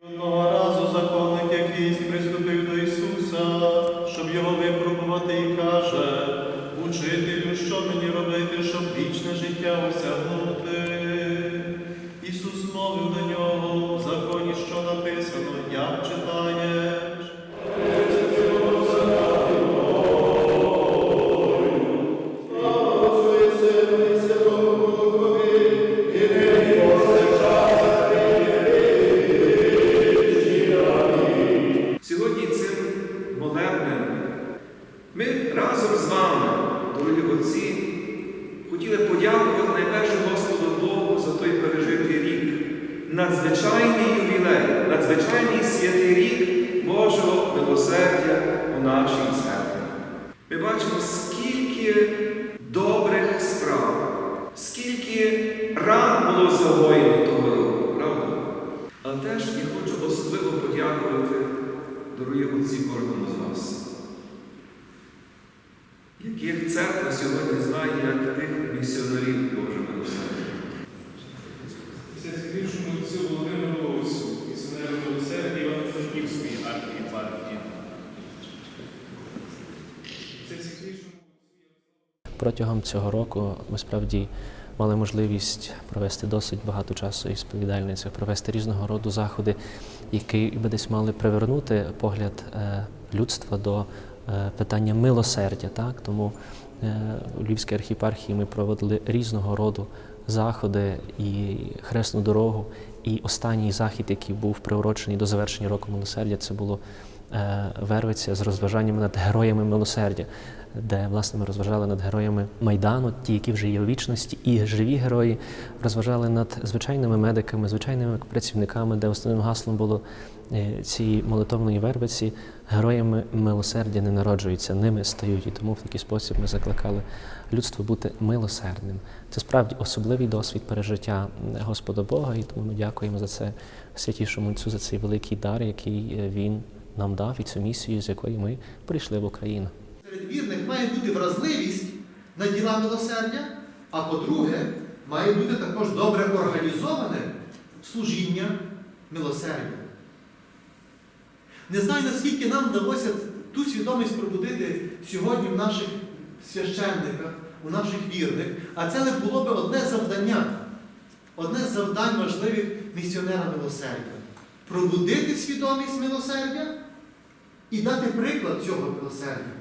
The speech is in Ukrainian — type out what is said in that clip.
Одного разу законник якийсь приступив до Ісуса, щоб його випробувати, і каже, Учителю, що мені робити, щоб вічне життя осягнути? Ми разом з вами, дорогі отці, хотіли подякувати найперше Господу Богу за той пережитий рік. Надзвичайний ювілей, надзвичайний святий рік Божого милосердя у нашій церкві. Ми бачимо, скільки добрих справ, скільки ран було загоєно того року, правда? Але теж я хочу особливо подякувати, дорогі отці, кожному з вас, яких церква сьогодні знає як тих місіонерів Божого милосердя. Святішому отцю Володимиру Осу, місіонеру милосердя Івано-Франківської архієпархії. Всесвятішому Протягом цього року ми справді мали можливість провести досить багато часу із сповідальницею, провести різного роду заходи, які би десь мали привернути погляд е, людства до питання милосердя. Так? Тому е, у Львівській архіпархії ми проводили різного роду заходи і хресну дорогу. І останній захід, який був приурочений до завершення року милосердя, це було е, Вервиця з розважаннями над героями милосердя, де власне ми розважали над героями Майдану, ті, які вже є у вічності, і живі герої, розважали над звичайними медиками, звичайними працівниками, де основним гаслом було е, цієї молитовної вервиці героями милосердя не народжуються, ними стають. І тому в такий спосіб ми закликали людство бути милосердним. Це справді особливий досвід пережиття Господа Бога, і тому ми дякуємо за це святішому Отцю, за цей великий дар, який е, він нам дав, і цю місію, з якої ми прийшли в Україну. Серед вірних має бути вразливість на діла милосердя, а по-друге, має бути також добре організоване служіння милосердя. Не знаю, наскільки нам вдалося ту свідомість пробудити сьогодні в наших священниках, у наших вірних, а це не було би одне завдання, одне з завдань важливих місіонера милосердя. Пробудити свідомість милосердя і дати приклад цього милосердя.